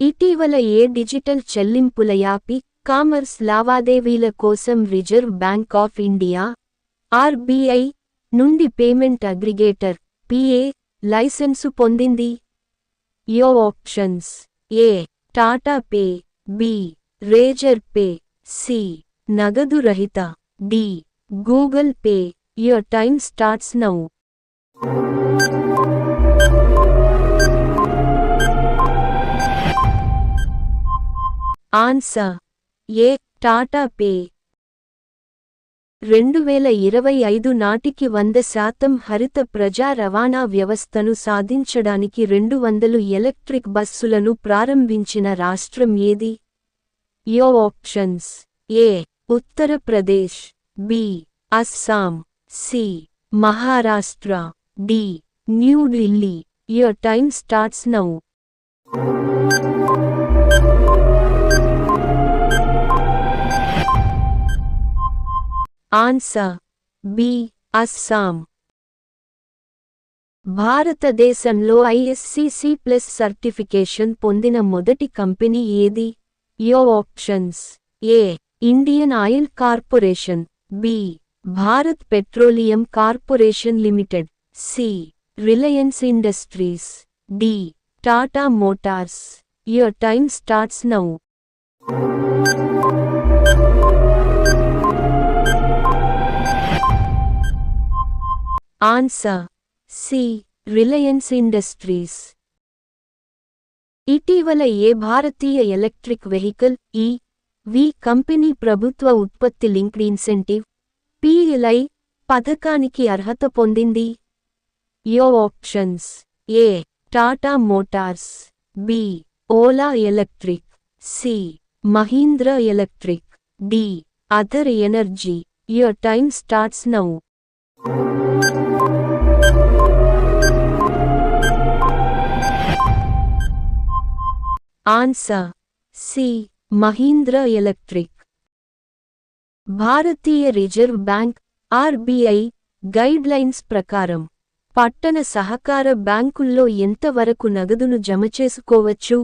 ఇటీవల ఏ డిజిటల్ చెల్లింపుల యాపి కామర్స్ లావాదేవీల కోసం Reserve Bank of India RBI నుండి పేమెంట్ అగ్రిగేటర్ పిఏ లైసెన్సు పొందింది. Your options A Tata Pay B Razorpay C నగదు రహిత D Google Pay your time starts now. Answer. A Tata Pay. రెండు వేల ఇరవై ఐదు నాటికి వంద శాతం హరిత ప్రజా రవాణా వ్యవస్థను సాధించడానికి రెండు వందలు ఎలక్ట్రిక్ బస్సులను ప్రారంభించిన రాష్ట్రం ఏది? Your options. A Uttar Pradesh B Assam. C Maharashtra. D New Delhi your time starts now. Answer B Assam భారతదేశంలో ఐఎస్సిసి ప్లస్ సర్టిఫికేషన్ పొందిన మొదటి కంపెనీ ఏది? Your options A Indian Oil Corporation B Bharat Petroleum Corporation Limited C Reliance Industries D Tata Motors your time starts now answer C Reliance Industries ఇటీవల ఏ భారతీయ electric vehicle ఈ వి company ప్రభుత్వ ఉత్పత్తి linked incentive PLI పథకానికి అర్హత పొందింది. Your options A Tata Motors B Ola Electric C. Mahindra Electric D. Ather Energy your time starts now. Answer C. Mahindra Electric. Bharatiya reserve bank RBI guidelines ప్రకారం పట్టణ సహకార బ్యాంకుల్లో ఎంతవరకు నగదును జమ చేసుకోవచ్చు?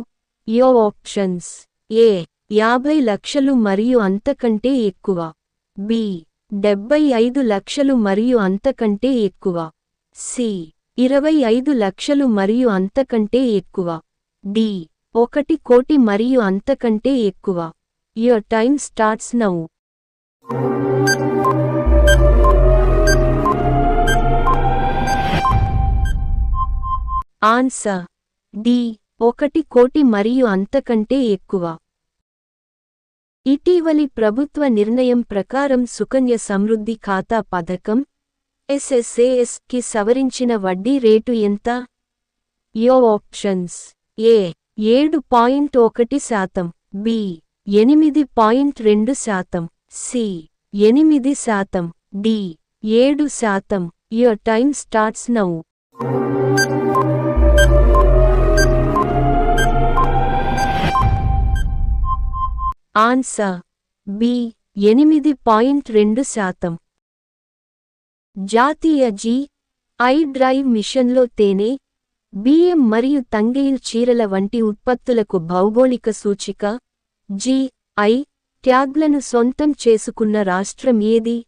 యో ఆప్షన్స్ ఏ యాభై లక్షలు మరియు అంతకంటే ఎక్కువ. బి డెబ్బై ఐదు లక్షలు మరియు అంతకంటే ఎక్కువ. సి ఇరవై ఐదు లక్షలు మరియు అంతకంటే ఎక్కువ. డి ఒకటి కోటి మరియు అంతకంటే ఎక్కువ. Your time starts now answer D ఒకటి కోటి మరియు అంతకంటే ఎక్కువ. ఇటీవలి ప్రభుత్వ నిర్ణయం ప్రకారం సుకన్య సమృద్ధి ఖాతా పథకం ఎస్ఎస్ఏఎస్కి సవరించిన వడ్డీ రేటు ఎంత? యో ఆప్షన్స్. ఏ ఏడు పాయింట్ ఒకటి శాతం. బి ఎనిమిది పాయింట్ రెండు శాతం. సి ఎనిమిది శాతం. డి ఏడు శాతం. Your time starts now. Answer. B ఎనిమిది పాయింట్ రెండు శాతం. జాతీయ జీ ఐ డ్రైవ్ మిషన్లో తేనె బియ్యం మరియు తంగేయిల్ చీరల వంటి ఉత్పత్తులకు భౌగోళిక సూచిక. జి ఐ ట్యాగ్లను సొంతం చేసుకున్న రాష్ట్రం ఏది?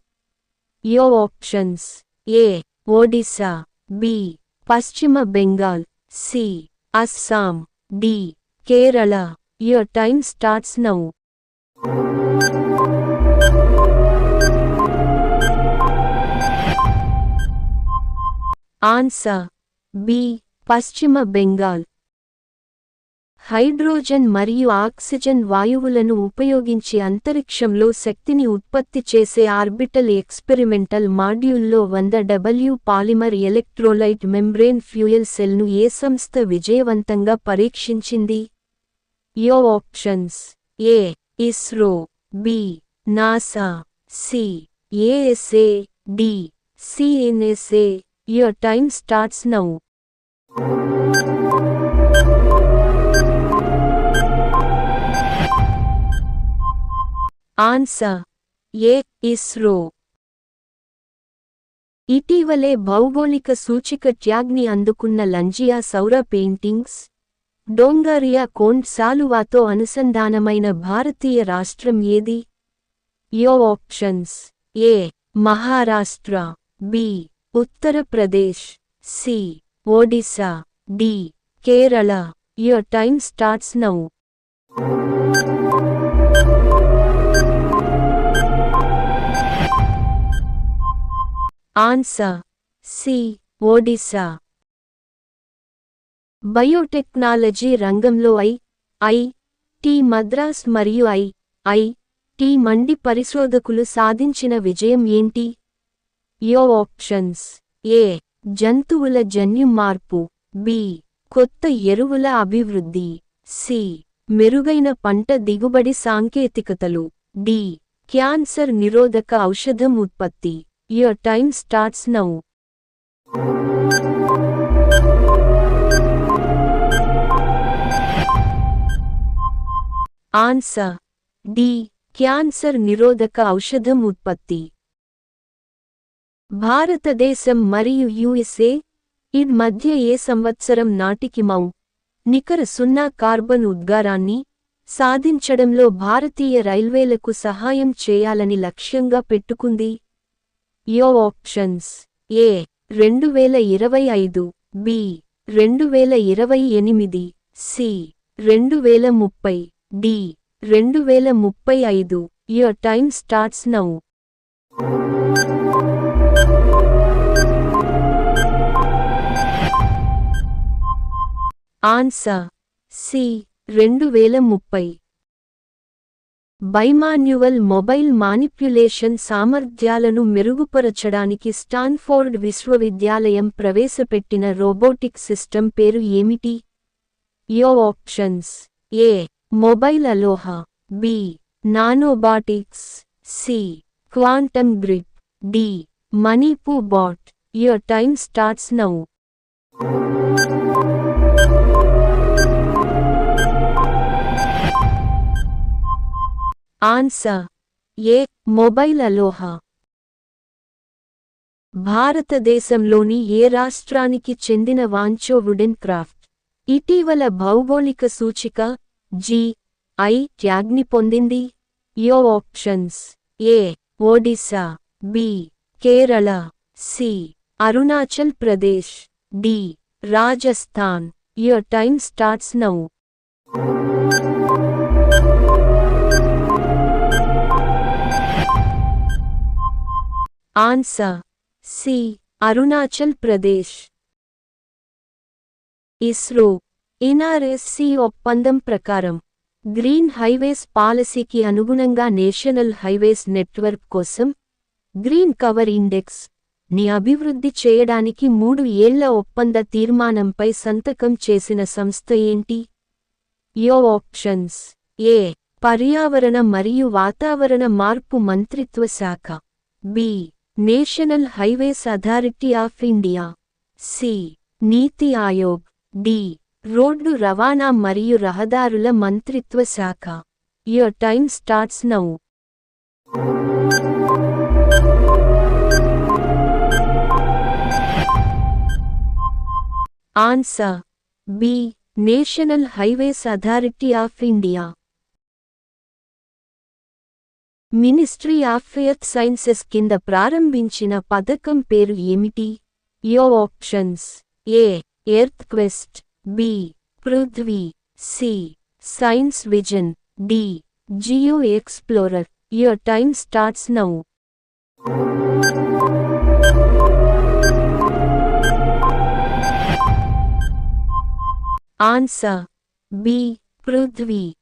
Your options. A Odisha. B Paschim Bengal. C Assam. D Kerala. Your time starts now. Answer B Paschim Bengal hydrogen మరియు ఆక్సిజన్ వాయువులను ఉపయోగించి అంతరిక్షంలో శక్తిని ఉత్పత్తి చేసే ఆర్బిటల్ ఎక్స్పెరిమెంటల్ మాడ్యూల్లో వంద W polymer electrolyte membrane fuel సెల్ను ఏ సంస్థ విజయవంతంగా పరీక్షించింది? Your options A ISRO B NASA C ESA D CNSA your time starts now answer A ISRO ఇటీవలే భౌగోళిక సూచిక ట్యాగ్ని అందుకున్న లంజియా సౌర పెయింటింగ్స్ డోంగారియా కోండ్ సాలువాతో అనుసంధానమైన భారతీయ రాష్ట్రం ఏది? Your options. A. Maharashtra. B. Uttar Pradesh. C. Odisha. D. Kerala. Your time starts now. Answer. C. Odisha. Biotechnology రంగంలో I I T Madras మరియు I I T మండి పరిశోధకులు సాధించిన విజయం ఏంటి? యో ఆప్షన్స్. ఏ. జంతువుల జన్యు మార్పు. బి. కొత్త ఎరువుల అభివృద్ధి. సి. మెరుగైన పంట దిగుబడి సాంకేతికతలు. డి. క్యాన్సర్ నిరోధక ఔషధం ఉత్పత్తి. Your time starts now. Answer. D. Cancer నిరోధక ఔషధం ఉత్పత్తి. భారతదేశం మరియు యుఎస్ఏ ఇడ్ మధ్య ఏ సంవత్సరం నాటికి మౌ నికర సున్నా కార్బన్ ఉద్గారాన్ని సాధించడంలో భారతీయ రైల్వేలకు సహాయం చేయాలని లక్ష్యంగా పెట్టుకుంది. Your options. ఏ. రెండు వేల ఇరవై ఐదు బి. రెండు వేల ఇరవై ఎనిమిది సి. రెండు వేల ముప్పై. డి రెండు వేల ముప్పై ఐదు your time starts now. Answer C రెండు వేల ముప్పై. బైమాన్యువల్ మొబైల్ మానిప్యులేషన్ సామర్థ్యాలను మెరుగుపరచడానికి స్టాన్ఫోర్డ్ విశ్వవిద్యాలయం ప్రవేశపెట్టిన రోబోటిక్ సిస్టమ్ పేరు ఏమిటి? Your options A. Mobile Aloha. B nanobotics. C quantum grip D మనీపూ bot. Your time starts now answer A mobile Aloha. భారతదేశంలోని ఏ రాష్ట్రానికి చెందిన వాంచో వుడెన్ క్రాఫ్ట్ ఇటీవల భౌగోళిక సూచిక జి. ఐ. ట్యాగ్ని పొందింది. Your options. A. Odisha. B. Kerala. C. Arunachal Pradesh. D. Rajasthan. Your time starts now. Answer. C. Arunachal Pradesh. ISRO. NRSC ఒప్పందం ప్రకారం గ్రీన్ హైవేస్ పాలసీకి అనుగుణంగా నేషనల్ హైవేస్ నెట్వర్క్ కోసం గ్రీన్ కవర్ ఇండెక్స్ని అభివృద్ధి చేయడానికి మూడు ఏళ్ళ ఒప్పంద తీర్మానంపై సంతకం చేసిన సంస్థ ఏంటి? యో ఆప్షన్స్. ఏ. పర్యావరణ మరియు వాతావరణ మార్పు మంత్రిత్వ శాఖ. B. National Highways Authority of India. C. Niti Aayog. D. Road రవాణా మరియు రహదారుల మంత్రిత్వ శాఖ. Your time starts now answer B National Highways Authority of India Ministry of Earth Sciences కింద ప్రారంభించిన పథకం పేరు ఏమిటి? Your options A Earth Quest B. Prithvi. C. Science Vision. D. Geo Explorer. Your time starts now. Answer B. Prithvi.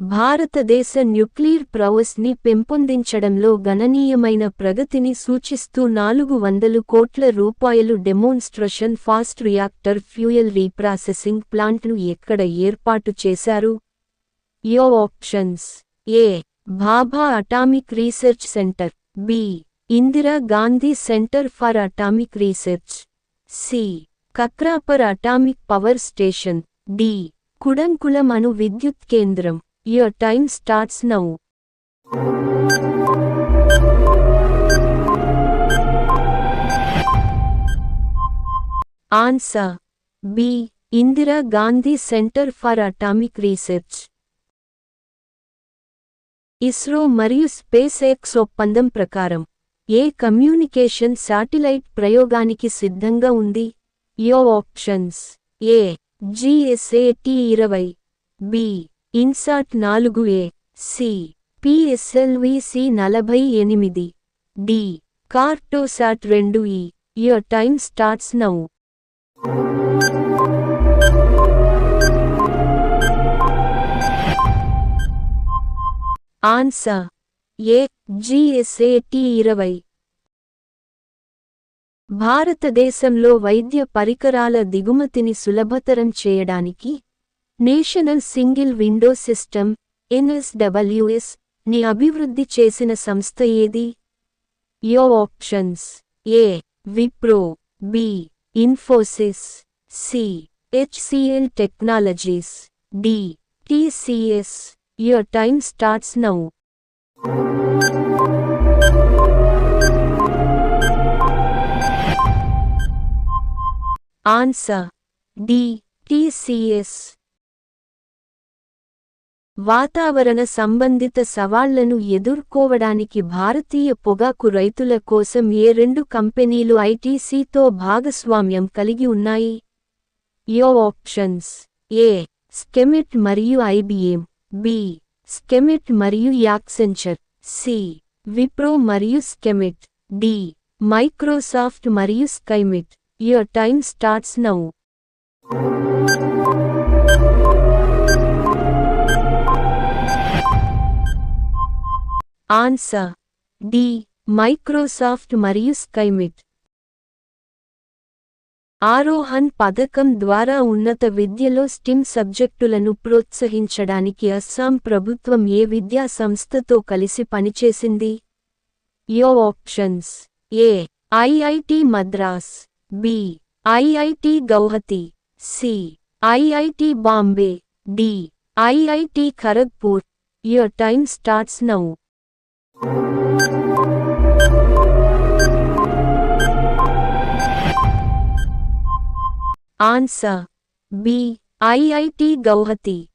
భారతదేశ nuclear ప్రవస్ని పెంపొందించడంలో గణనీయమైన ప్రగతిని సూచిస్తూ నాలుగు వందలు కోట్ల రూపాయలు demonstration fast reactor fuel reprocessing ప్లాంట్ను ఎక్కడ ఏర్పాటు చేశారు? Your options? A. Bhabha Atomic Research Centre. B. Indira Gandhi Centre for Atomic Research. C. Kakrapar Atomic Power Station. D. Kudankulam అణు విద్యుత్ కేంద్రం. Your time starts now answer B Indira Gandhi Centre for Atomic Research ISRO మరియు space X ఒప్పందం ప్రకారం ఏ communication satellite ప్రయోగానికి సిద్ధంగా ఉంది? యో ఆప్షన్స్ ఏ జిఎస్ఏటి ఇరవై. బి ఇన్సాట్ నాలుగు ఏ సి పిఎస్ఎల్విసి నలభై ఎనిమిది డి కార్టోసాట్ రెండు E your time starts now. Answer A GSAT ఇరవై. భారతదేశంలో వైద్య పరికరాల దిగుమతిని సులభతరం చేయడానికి నేషనల్ సింగిల్ విండో సిస్టమ్ ఎన్ఎస్డబ్ల్యూఎస్ని అభివృద్ధి చేసిన సంస్థ ఏది? Your options. A. Wipro. B. Infosys. C. HCL Technologies. D. TCS. Your time starts now. Answer. D. TCS. వాతావరణ సంబంధిత సవాళ్ళను ఎదుర్కోవడానికి భారతీయ పొగాకు రైతుల కోసం ఏ రెండు కంపెనీలు ఐటీసీతో భాగస్వామ్యం కలిగి ఉన్నాయి? యో ఆప్షన్స్. ఏ. స్కెమిట్ మరియు ఐబిఎం. బి. స్కెమిట్ మరియు యాక్సెంచర్. సి. విప్రో మరియు స్కెమిట్. డి. మైక్రోసాఫ్ట్ మరియు Skymet. Your time starts now. Answer D Microsoft మరియు స్కైమిట్ ఆరోహన్ పథకం ద్వారా ఉన్నత విద్యలో స్టిమ్ సబ్జెక్టులను ప్రోత్సహించడానికి అస్సాం ప్రభుత్వం ఏ విద్యా సంస్థతో కలిసి పనిచేసింది? Your options A IIT Madras. B IIT Guwahati. C IIT Bombay. D IIT Kharagpur. Your time starts now answer B IIT Guwahati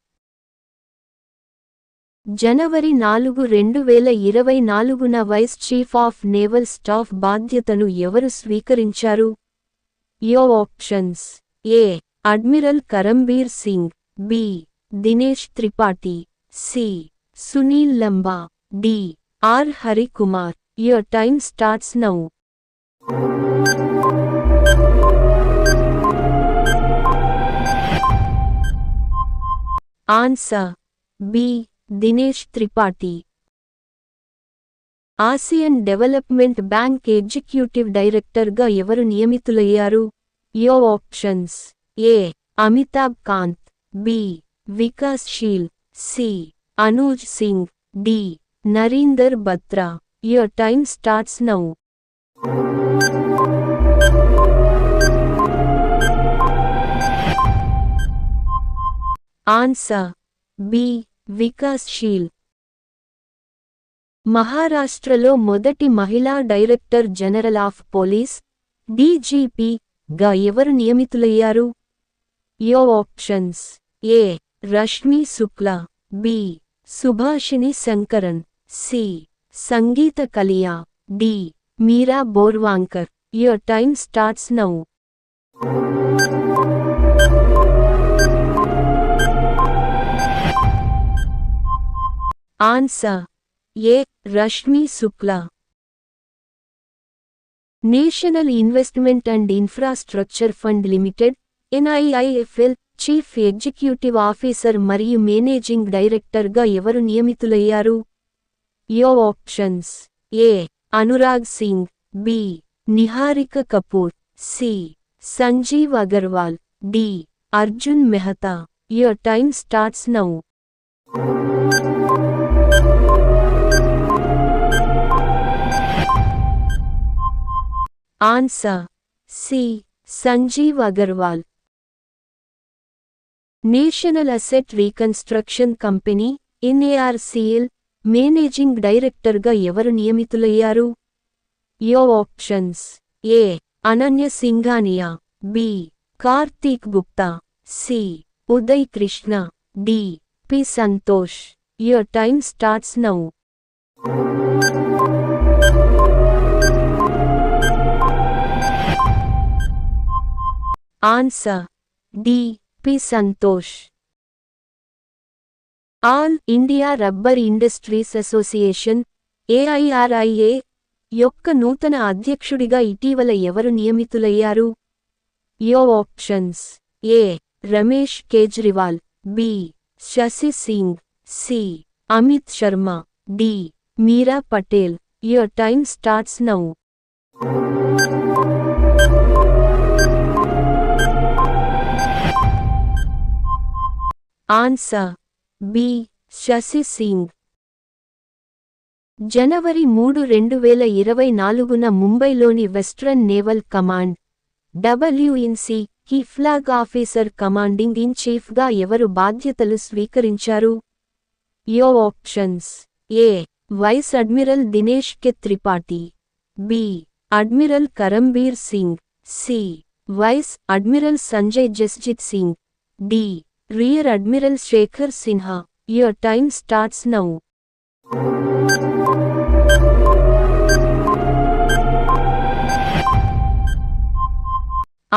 జనవరి నాలుగు రెండు వేల ఇరవై నాలుగున vice chief of naval staff బాధ్యతను ఎవరు స్వీకరించారు? Your options A admiral Karambir Singh B Dinesh Tripathi C Sunil Lamba D R Harikumar your time starts now. Answer. B. Dinesh Tripathi. Asian Development Bank executive డైరెక్టర్గా ఎవరు నియమితులయ్యారు? యో options. A. Amitabh Kant. B. Vikas Sheel. C. Anuj Singh. D. Narinder Batra your time starts now. Answer B Vikas Sheel. మహారాష్ట్రలో మొదటి మహిళా director general of police DGP గా ఎవరు నియమితులయ్యారు? Your options A Rashmi Shukla B Subhashini Sankaran. C. Sangeeta Kalia. D. Meera Borwankar. Your time starts now. Answer. A. Rashmi Shukla. National Investment and Infrastructure Fund Limited NIIFL chief executive officer మరియు managing డైరెక్టర్గా ఎవరు నియమితులయ్యారు? Your options A. Anurag Singh B. Niharika Kapoor C. Sanjeev Agarwal D. Arjun Mehta Your time starts now. Answer C. Sanjeev Agarwal National Asset Reconstruction Company, NARCL, managing డైరెక్టర్గా ఎవరు నియమితులయ్యారు? Your options. A. Ananya Singhania. B. Kartik Gupta. C. Uday Krishna. D. P. Santosh. Your time starts now. Answer. D. P. Santosh. All India Rubber Industries Association AIRIA యొక్క నూతన అధ్యక్షుడిగా ఇటీవల ఎవరు నియమితులయ్యారు? Your options. A. Ramesh Kejriwal. B. Shashi Singh. C. Amit Sharma. D. Meera Patel. Your time starts now. Answer. B. Shashi Singh. జనవరి మూడు రెండు వేల ఇరవై నాలుగున ముంబైలోని వెస్ట్రన్ నేవల్ కమాండ్ డబ్ల్యూఇన్సి కి ఫ్లాగ్ ఆఫీసర్ కమాండింగ్ ఇన్ చీఫ్గా ఎవరు బాధ్యతలు స్వీకరించారు? Your options. A. Vice admiral Dinesh K Tripathi B. Admiral Karambir Singh. C. Vice admiral Sanjay Jasjit Singh. D. Rear admiral Shekhar Sinha your time starts now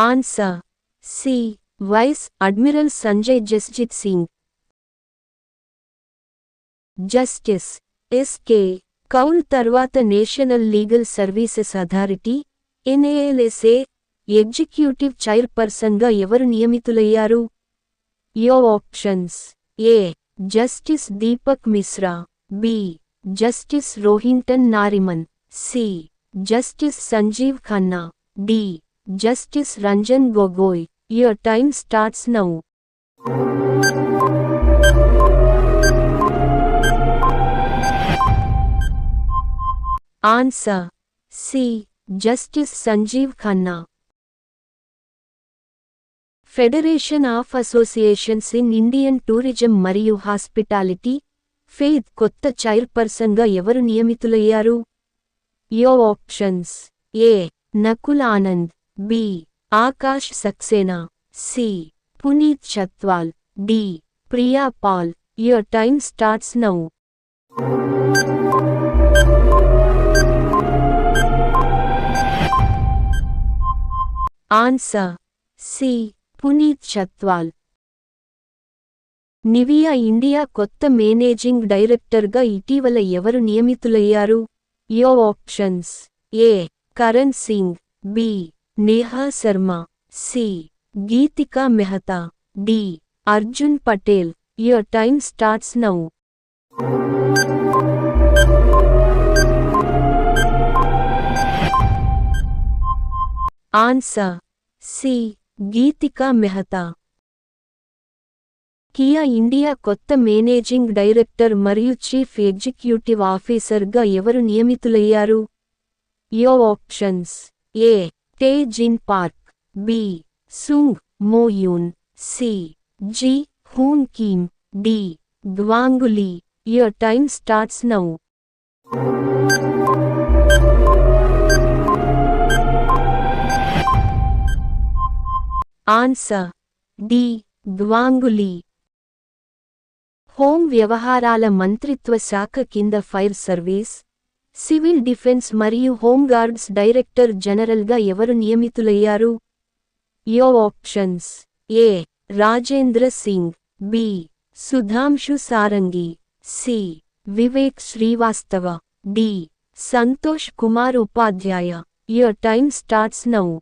answer C vice admiral Sanjay Jasjit Singh justice SK Kaul తర్వాత National Legal Services Authority NALSA executive చైర్పర్సన్గా ఎవరు నియమితులయ్యారు? Your options A. Justice Deepak Misra, B. Justice Rohinton Nariman, C. Justice Sanjeev Khanna, D. Justice Ranjan Gogoi. Your time starts now. Answer C. Justice Sanjeev Khanna federation of associations in Indian tourism మరియు hospitality FAITH కొత్త చైర్పర్సన్గా ఎవరు నియమితులయ్యారు? Your options. A. Nakul Anand. B. Akash Saxena. C. Puneet Chatwal. D. Priya Paul. Your time starts now. Answer. C. Puneet Chatwal. Nivea India కొత్త managing డైరెక్టర్గా ఇటీవల ఎవరు నియమితులయ్యారు? Your options. A. Karan Singh. B. Neha Sharma. C. Geetika Mehta. D. Arjun Patel. Your time starts now. Answer. C. Geetika Mehta. Kia India కొత్త managing director మరియు chief executive ఆఫీసర్గా ఎవరు నియమితులయ్యారు? Your options. A. Tae Jin Park. B. Sung Moon. C. G. Hoon Kim. D. Gwanggu Lee. Your time starts now. Answer. D. Gwanggu Lee home వ్యవహారాల మంత్రిత్వ శాఖ కింద fire service civil defence మరియు హోంగార్డ్స్ director జనరల్గా ఎవరు నియమితులయ్యారు? Your options. A. Rajendra Singh. B. Sudhanshu Sarangi. C. Vivek Srivastava. D. Santosh Kumar Upadhyay. Your time starts now.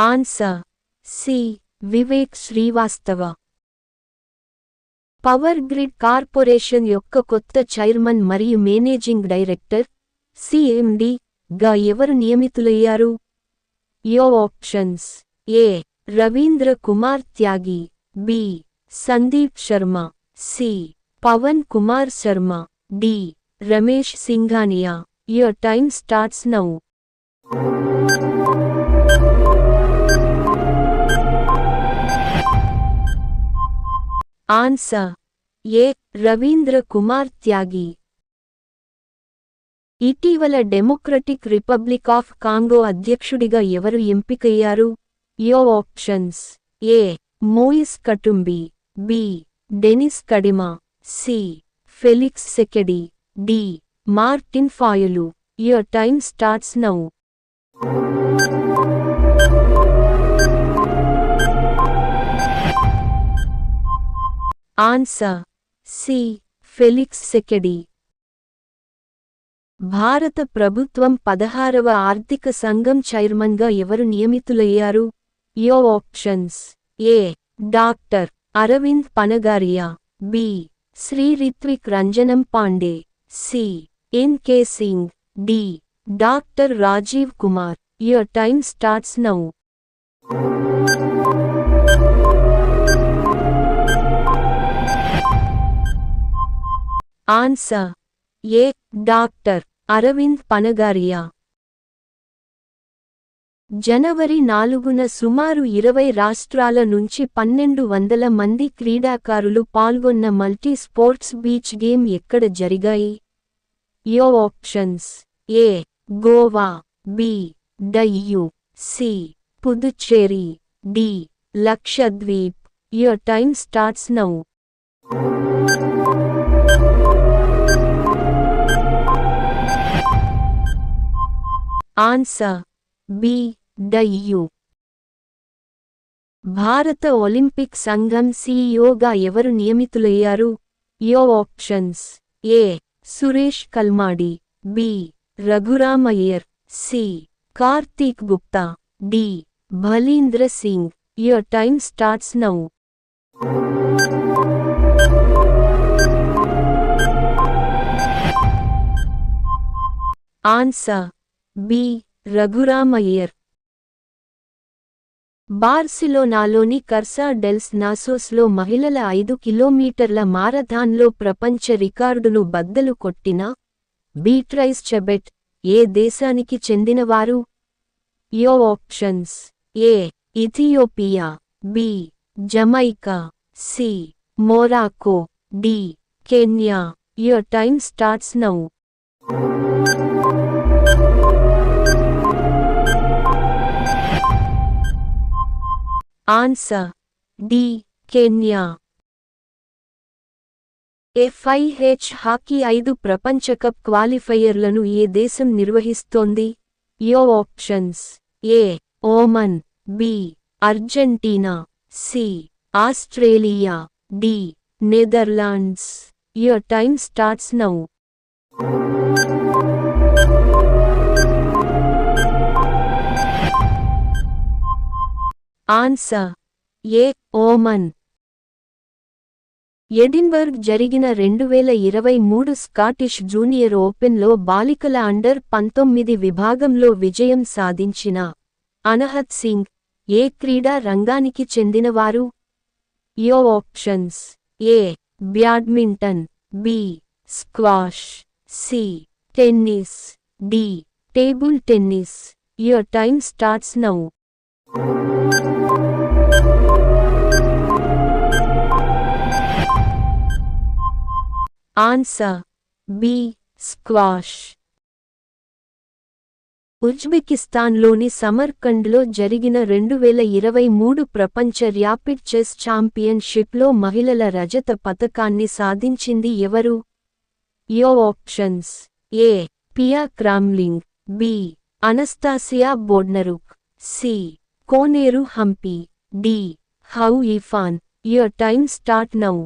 Answer. C. Vivek Srivastava. Power grid corporation యొక్క కొత్త chairman మరియు managing director CMD గా ఎవరు నియమితులయ్యారు? Your options. A. Ravindra Kumar Tyagi. B. Sandeep Sharma. C. Pawan Kumar Sharma. D. Ramesh Singhania. Your time starts now. Answer. A. Ravindra Kumar Tyagi. ఇటీవల democratic republic of Congo అధ్యక్షుడిగా ఎవరు ఎంపికయ్యారు? Your options. A. Moise Katumbi. B. Denis Kadima. C. Felix Tshisekedi. D. Martin Fayulu. Your time starts now. Answer. C. Felix Tshisekedi. భారత ప్రభుత్వం పదహారవ ఆర్థిక సంఘం చైర్మన్గా ఎవరు నియమితులయ్యారు? Your options. A. Doctor. Arvind Panagariya. B. Shri Ritvik Ranjanam Pandey. C. N. K. Singh. D. Doctor Rajiv Kumar. Your time starts now. Answer. A doctor Arvind Panagariya. జనవరి నాలుగున సుమారు ఇరవై రాష్ట్రాల నుంచి పన్నెండు వందల మంది క్రీడాకారులు పాల్గొన్న మల్టీ స్పోర్ట్స్ బీచ్ గేమ్ ఎక్కడ జరిగాయి? Your options. A Goa. B Diu C Puducherry. D Lakshadweep. Your time starts now. Answer B Diu భారత ఒలింపిక్ సంఘం సీఈఓగా ఎవరు నియమితులయ్యారు? Your options A Suresh Kalmadi B Raghuram Iyer C Karthik Gupta D Bhalindra Singh. Your time starts now. Answer B. Raghuram Iyer బార్సిలోనాలోని Cursa dels నాసోస్లో మహిళల ఐదు కిలోమీటర్ల మారథాన్లో ప్రపంచ రికార్డును బద్దలు కొట్టిన బీట్రైస్ చెబెట్ ఏ దేశానికి చెందినవారు? Your options. A. Ethiopia. B. Jamaica. C. Morocco. D. Kenya. Your time starts now. Answer D Kenya. FIH hockey ఐదు ప్రపంచ కప్ క్వాలిఫైయర్లను ఏ దేశం నిర్వహిస్తోంది? Your options A Oman B Argentina C Australia D Netherlands. Your time starts now. Answer A. Oman. Edinburgh జరిగిన రెండువేల ఇరవై మూడు స్కాటిష్ జూనియర్ ఓపెన్లో బాలికల అండర్ పంతొమ్మిది విభాగంలో విజయం సాధించిన అనహత్ సింగ్ ఏ క్రీడా రంగానికి చెందినవారు? Your options. A. Badminton. B. Squash. C. Tennis. D. Table tennis. Your time starts now. Answer B squash ఉజ్బెకిస్తాన్లోని సమర్కండ్లో జరిగిన రెండు వేల ఇరవై మూడు ప్రపంచ ర్యాపిడ్ చెస్ ఛాంపియన్షిప్లో మహిళల రజత పతకాన్ని సాధించింది ఎవరు? Your options A Pia Cramling B Anastasia Bodnaruk C Koneru Humpy D Hou Yifan your time start now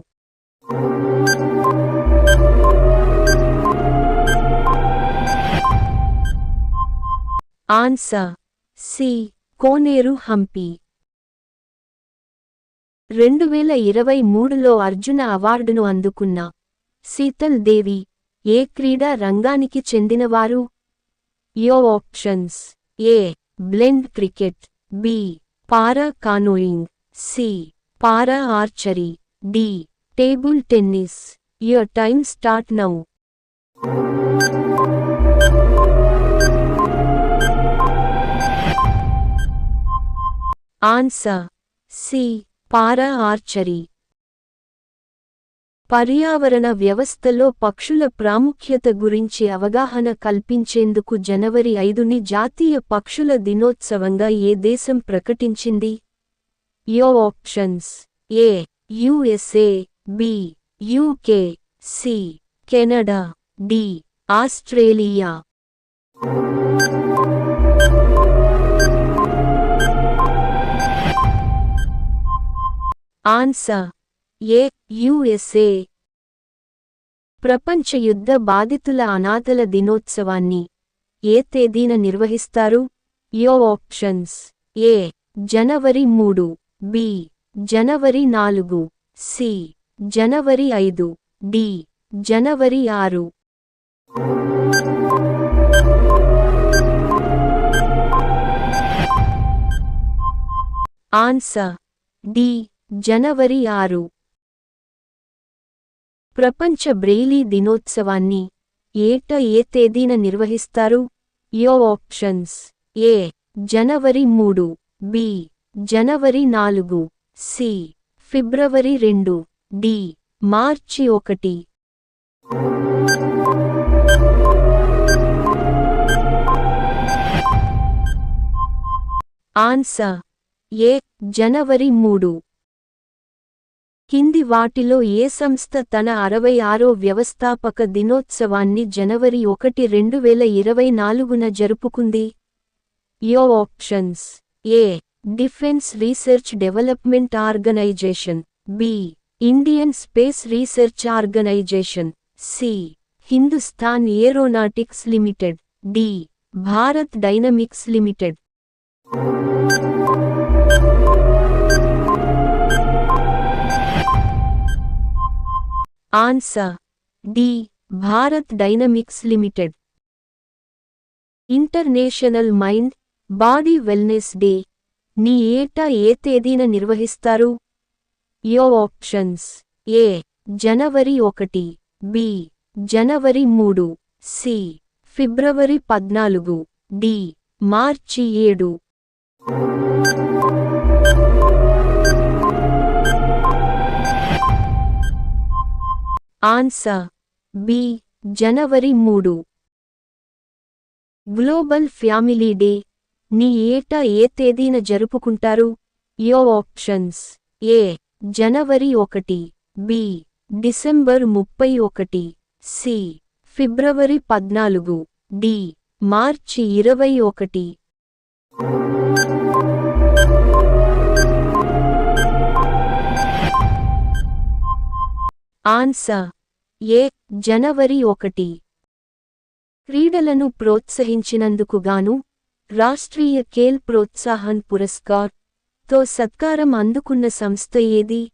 answer C Koneru Humpy. రెండు వేల ఇరవై మూడులో అర్జున అవార్డును అందుకున్న శీతల్ దేవి ఏ క్రీడా రంగానికి చెందినవారు? Your options A blind cricket B para canoeing C para archery D table tennis your time start now answer C para archery పర్యావరణ వ్యవస్థలో పక్షుల ప్రాముఖ్యత గురించి అవగాహన కల్పించేందుకు జనవరి ఐదుని జాతీయ పక్షుల దినోత్సవంగా ఏ దేశం ప్రకటించింది? Your options A USA B UK C Canada D Australia answer A USA ప్రపంచ యుద్ధ బాధితుల అనాథల దినోత్సవాన్ని ఏ తేదీన నిర్వహిస్తారు? యో ఆప్షన్స్ ఏ జనవరి మూడు బి జనవరి నాలుగు సి జనవరి ఐదు డి జనవరి ఆరు. ఆన్సర్ డి జనవరి ఆరు. ప్రపంచ బ్రెయిలీ దినోత్సవాన్ని ఏట ఏ తేదీన నిర్వహిస్తారు? యో ఆప్షన్స్ ఏ జనవరి మూడు బి జనవరి నాలుగు సి ఫిబ్రవరి రెండు. డి మార్చి ఒకటి. ఆన్సర్. ఏ. జనవరి మూడు. కింది వాటిలో ఏ సంస్థ తన అరవై ఆరో వ్యవస్థాపక దినోత్సవాన్ని జనవరి ఒకటి రెండు వేల ఇరవై నాలుగున జరుపుకుంది? Your options. A. Defence research development organisation. B. Indian space research organisation C Hindustan aeronautics limited D Bharat dynamics limited answer D Bharat dynamics limited international mind body wellness day నీ ఏటా ఏ తేదీన నిర్వహిస్తారు? యో ఆప్షన్స్ ఏ జనవరి ఒకటి. B జనవరి మూడు. C ఫిబ్రవరి పద్నాలుగు. D మార్చి ఏడు. Answer B జనవరి మూడు. గ్లోబల్ ఫ్యామిలీ డే నీ ఏటా ఏ తేదీన జరుపుకుంటారు? యో ఆప్షన్స్ ఏ జనవరి ఒకటి బి డిసెంబర్ ముప్పై ఒకటి సి ఫిబ్రవరి పద్నాలుగు డి మార్చి ఇరవై ఒకటి. ఆన్సర్ ఏ జనవరి ఒకటి. క్రీడలను ప్రోత్సహించినందుకు గాను రాష్ట్రీయ ఖేల్ ప్రోత్సాహన్ పురస్కార్ తో సత్కారం అందుకున్న సంస్థ ఏది?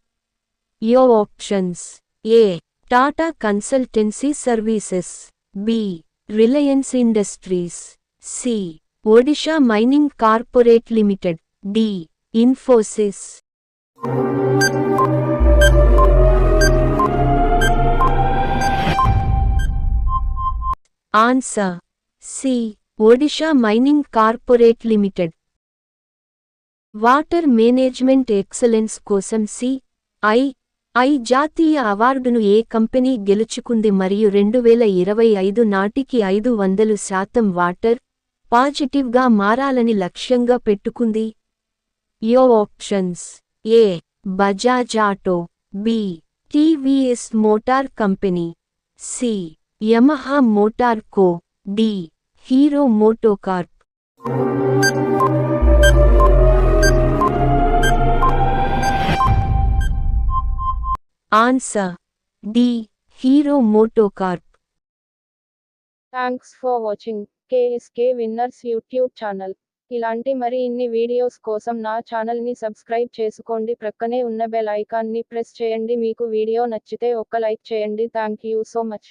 Your options. A. Tata consultancy services. B. Reliance industries. C. Odisha mining corporate limited. D. Infosys. Answer. C. Odisha mining corporate limited. Water management excellence కోసం సి ఐ ఐ జాతీయ అవార్డును ఏ కంపెనీ గెలుచుకుంది మరియు రెండు వేల ఇరవై ఐదు నాటికి ఐదు వందలు శాతం వాటర్ పాజిటివ్గా మారాలని లక్ష్యంగా పెట్టుకుంది. Your options A Bajaj auto B TVS motor company C Yamaha motor co D Hero MotoCorp. Answer D Hero MotoCorp thanks for watching KSK winners YouTube channel ఇలాంటి మరి ఇన్ని వీడియోస్ కోసం నా ఛానల్ని సబ్స్క్రైబ్ చేసుకోండి. ప్రక్కనే ఉన్న బెల్ ఐకాన్ని ప్రెస్ చేయండి. మీకు వీడియో నచ్చితే ఒక్క లైక్ చేయండి. Thank you so much